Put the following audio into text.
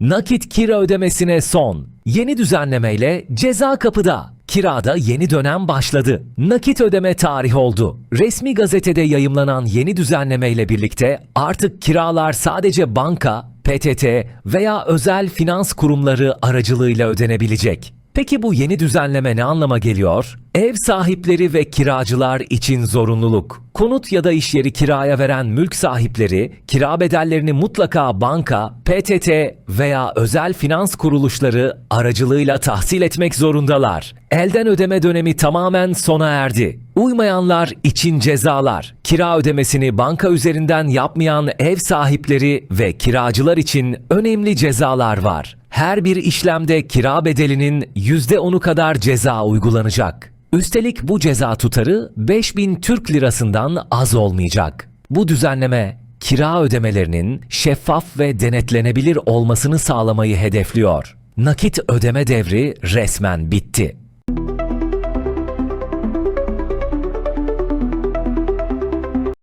Nakit kira ödemesine son. Yeni düzenlemeyle ceza kapıda. Kirada yeni dönem başladı. Nakit ödeme tarihi oldu. Resmi gazetede yayımlanan yeni düzenlemeyle birlikte artık kiralar sadece banka, PTT veya özel finans kurumları aracılığıyla ödenebilecek. Peki bu yeni düzenleme ne anlama geliyor? Ev sahipleri ve kiracılar için zorunluluk. Konut ya da iş yeri kiraya veren mülk sahipleri kira bedellerini mutlaka banka, PTT veya özel finans kuruluşları aracılığıyla tahsil etmek zorundalar. Elden ödeme dönemi tamamen sona erdi. Uymayanlar için cezalar. Kira ödemesini banka üzerinden yapmayan ev sahipleri ve kiracılar için önemli cezalar var. Her bir işlemde kira bedelinin %10'u kadar ceza uygulanacak. Üstelik bu ceza tutarı 5000 Türk lirasından az olmayacak. Bu düzenleme kira ödemelerinin şeffaf ve denetlenebilir olmasını sağlamayı hedefliyor. Nakit ödeme devri resmen bitti.